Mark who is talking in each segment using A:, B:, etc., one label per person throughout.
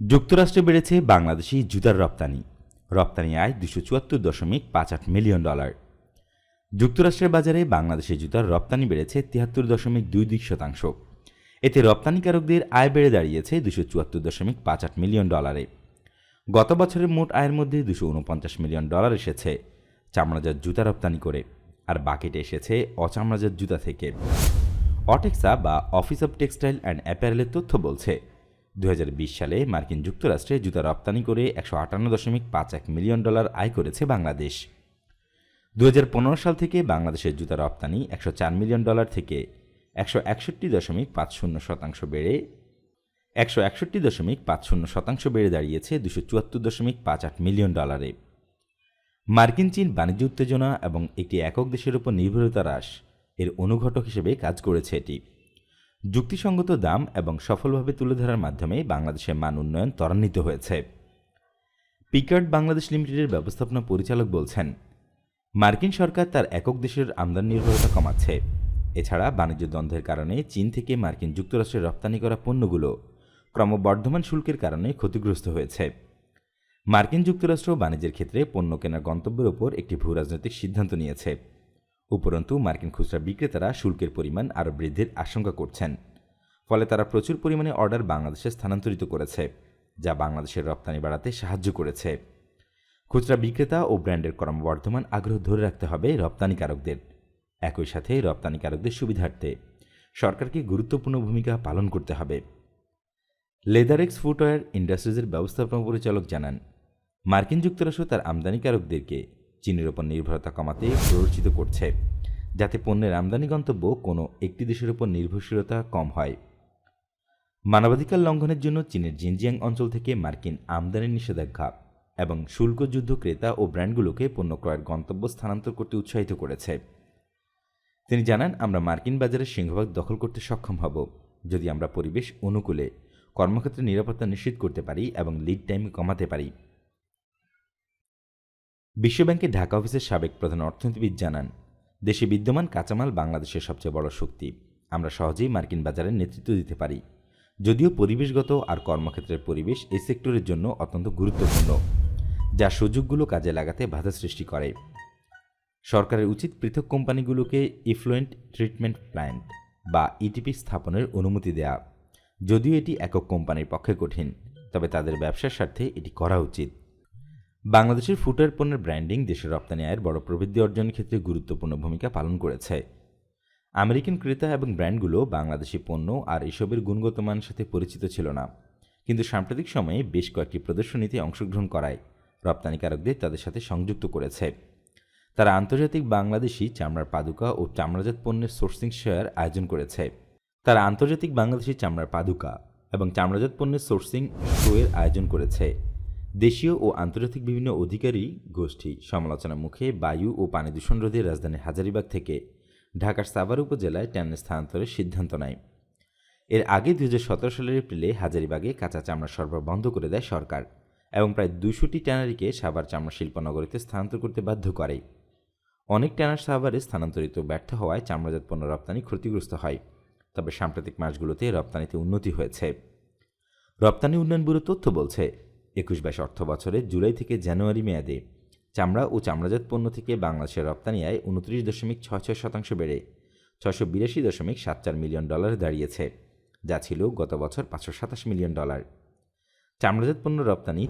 A: যুক্তরাষ্ট্রে বেড়েছে বাংলাদেশি জুতার রপ্তানি। রপ্তানি আয় দুশো চুয়াত্তর দশমিক পাঁচ আট মিলিয়ন ডলার। যুক্তরাষ্ট্রের বাজারে বাংলাদেশি জুতার রপ্তানি বেড়েছে তিয়াত্তর দশমিক দুই দুই শতাংশ। এতে রপ্তানিকারকদের আয় বেড়ে দাঁড়িয়েছে দুশো চুয়াত্তর দশমিক পাঁচ আট মিলিয়ন ডলারে। গত বছরের মোট আয়ের মধ্যে দুশো উনপঞ্চাশ মিলিয়ন ডলার এসেছে চামড়াজাত জুতা রপ্তানি করে, আর বাকিটা এসেছে অচামড়াজাত জুতা থেকে। অটেক্সা বা অফিস অব টেক্সটাইল অ্যান্ড অ্যাপারেলের তথ্য বলছে দু হাজার বিশ সালে মার্কিন যুক্তরাষ্ট্রে জুতা রপ্তানি করে একশো আটান্ন দশমিক পাঁচ এক মিলিয়ন ডলার আয় করেছে বাংলাদেশ। দু হাজার পনেরো সাল থেকে বাংলাদেশের জুতা রপ্তানি একশো চার মিলিয়ন ডলার থেকে একশো একষট্টি দশমিক পাঁচ শূন্য শতাংশ বেড়ে একশো একষট্টি দশমিক পাঁচ শূন্য শতাংশ বেড়ে দাঁড়িয়েছে দুশো চুয়াত্তর দশমিক পাঁচ আট মিলিয়ন ডলারে। মার্কিন চীন বাণিজ্য উত্তেজনা এবং একটি একক দেশের উপর নির্ভরতা হ্রাস এর অনুঘটক হিসেবে কাজ করেছে এটি। যুক্তিসঙ্গত দাম এবং সফলভাবে তুলে ধরার মাধ্যমে বাংলাদেশের মান উন্নয়ন ত্বরান্বিত হয়েছে। পিকার্ড বাংলাদেশ লিমিটেডের ব্যবস্থাপনা পরিচালক বলছেন, মার্কিন সরকার তার একক দেশের আমদানি নির্ভরতা কমাচ্ছে। এছাড়া বাণিজ্য দ্বন্দ্বের কারণে চীন থেকে মার্কিন যুক্তরাষ্ট্রে রপ্তানি করা পণ্যগুলো ক্রমবর্ধমান শুল্কের কারণে ক্ষতিগ্রস্ত হয়েছে। মার্কিন যুক্তরাষ্ট্র বাণিজ্যের ক্ষেত্রে পণ্য কেনার গন্তব্যের ওপর একটি ভূরাজনৈতিক সিদ্ধান্ত নিয়েছে। উপরন্তু মার্কিন খুচরা বিক্রেতারা শুল্কের পরিমাণ আরও বৃদ্ধির আশঙ্কা করছেন। ফলে তারা প্রচুর পরিমাণে অর্ডার বাংলাদেশে স্থানান্তরিত করেছে, যা বাংলাদেশের রপ্তানি বাড়াতে সাহায্য করেছে। খুচরা বিক্রেতা ও ব্র্যান্ডের ক্রমবর্ধমান আগ্রহ ধরে রাখতে হবে রপ্তানিকারকদের। একই সাথে রপ্তানিকারকদের সুবিধার্থে সরকারকে গুরুত্বপূর্ণ ভূমিকা পালন করতে হবে। লেদারেক্স ফুটওয়্যার ইন্ডাস্ট্রিজের ব্যবস্থাপনা পরিচালক জানান, মার্কিন যুক্তরাষ্ট্র তার আমদানিকারকদেরকে চীনের ওপর নির্ভরতা কমাতে প্ররোচিত করছে, যাতে পণ্যের আমদানি গন্তব্য কোনো একটি দেশের উপর নির্ভরশীলতা কম হয়। মানবাধিকার লঙ্ঘনের জন্য চীনের জিনজিয়াং অঞ্চল থেকে মার্কিন আমদানির নিষেধাজ্ঞা এবং শুল্ক যুদ্ধ ক্রেতা ও ব্র্যান্ডগুলোকে পণ্য ক্রয়ের গন্তব্য স্থানান্তর করতে উৎসাহিত করেছে। তিনি জানান, আমরা মার্কিন বাজারের সিংহভাগ দখল করতে সক্ষম হব, যদি আমরা পরিবেশ অনুকূলে কর্মক্ষেত্রে নিরাপত্তা নিশ্চিত করতে পারি এবং লিড টাইম কমাতে পারি। বিশ্বব্যাংকের ঢাকা অফিসের সাবেক প্রধান অর্থনীতিবিদ জানান, দেশে বিদ্যমান কাঁচামাল বাংলাদেশের সবচেয়ে বড় শক্তি। আমরা সহজেই মার্কিন বাজারে নেতৃত্ব দিতে পারি। যদিও পরিবেশগত আর কর্মক্ষেত্রের পরিবেশ এই সেক্টরের জন্য অত্যন্ত গুরুত্বপূর্ণ, যা সুযোগগুলো কাজে লাগাতে বাধা সৃষ্টি করে। সরকারের উচিত পৃথক কোম্পানিগুলোকে ইফ্লুয়েন্ট ট্রিটমেন্ট প্ল্যান্ট বা ইটিপি স্থাপনের অনুমতি দেয়া। যদিও এটি একক কোম্পানির পক্ষে কঠিন, তবে তাদের ব্যবসার স্বার্থে এটি করা উচিত। বাংলাদেশের ফুটওয়্যার পণ্যের ব্র্যান্ডিং দেশের রপ্তানি আয়ের বড় প্রবৃদ্ধি অর্জনের ক্ষেত্রে গুরুত্বপূর্ণ ভূমিকা পালন করেছে। আমেরিকান ক্রেতা এবং ব্র্যান্ডগুলো বাংলাদেশি পণ্য আর এসবের গুণগত মানের সাথে পরিচিত ছিল না। কিন্তু সাম্প্রতিক সময়ে বেশ কয়েকটি প্রদর্শনীতে অংশগ্রহণ করায় রপ্তানিকারকদের তাদের সাথে সংযুক্ত করেছে। তারা আন্তর্জাতিক বাংলাদেশি চামড়ার পাদুকা ও চামড়াজাত পণ্যের সোর্সিং শেয়ার আয়োজন করেছে। তারা আন্তর্জাতিক বাংলাদেশি চামড়ার পাদুকা এবং চামড়াজাত পণ্যের সোর্সিং শোয়ের আয়োজন করেছে। দেশীয় ও আন্তর্জাতিক বিভিন্ন অধিকারী গোষ্ঠী সমালোচনার মুখে বায়ু ও পানি দূষণ রোধে রাজধানীর হাজারিবাগ থেকে ঢাকার সাভার উপজেলায় ট্যান স্থানান্তরের সিদ্ধান্ত নেয়। এর আগে দু হাজার সতেরো সালের এপ্রিলে হাজারিবাগে কাঁচা চামড়া সরবরাহ বন্ধ করে দেয় সরকার এবং প্রায় দুশোটি ট্যানারিকে সাভার চামড়া শিল্পনগরীতে স্থানান্তর করতে বাধ্য করে। অনেক ট্যানার সাভারে স্থানান্তরিত ব্যর্থ হওয়ায় চামড়াজাত পণ্য রপ্তানি ক্ষতিগ্রস্ত হয়, তবে সাম্প্রতিক মাসগুলোতে রপ্তানিতে উন্নতি হয়েছে। রপ্তানি উন্নয়ন ব্যুরো তথ্য বলছে একুশ বাইশ অর্থ বছরে জুলাই থেকে জানুয়ারি মেয়াদে। চামড়া ও চামড়াজাত পণ্য থেকে বাংলাদেশের রপ্তানি আয় উনত্রিশ দশমিক ছয় ছয় শতাংশ বেড়ে ছশো বিরাশি দশমিক সাত চার মিলিয়ন ডলারে দাঁড়িয়েছে, যা ছিল গত বছর পাঁচশো সাতাশ মিলিয়ন ডলার। চামড়াজাত পণ্য রপ্তানি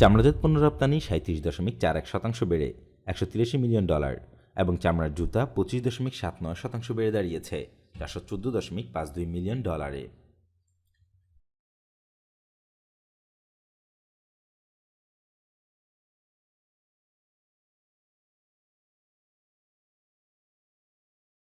A: চামড়াজাত পণ্য রপ্তানি সাঁত্রিশ দশমিক চার এক শতাংশ বেড়ে একশো তিরাশি মিলিয়ন ডলার এবং চামড়ার জুতা পঁচিশ দশমিক সাত নয় শতাংশ বেড়ে দাঁড়িয়েছে, চারশো চোদ্দ দশমিক পাঁচ দুই মিলিয়ন ডলারে।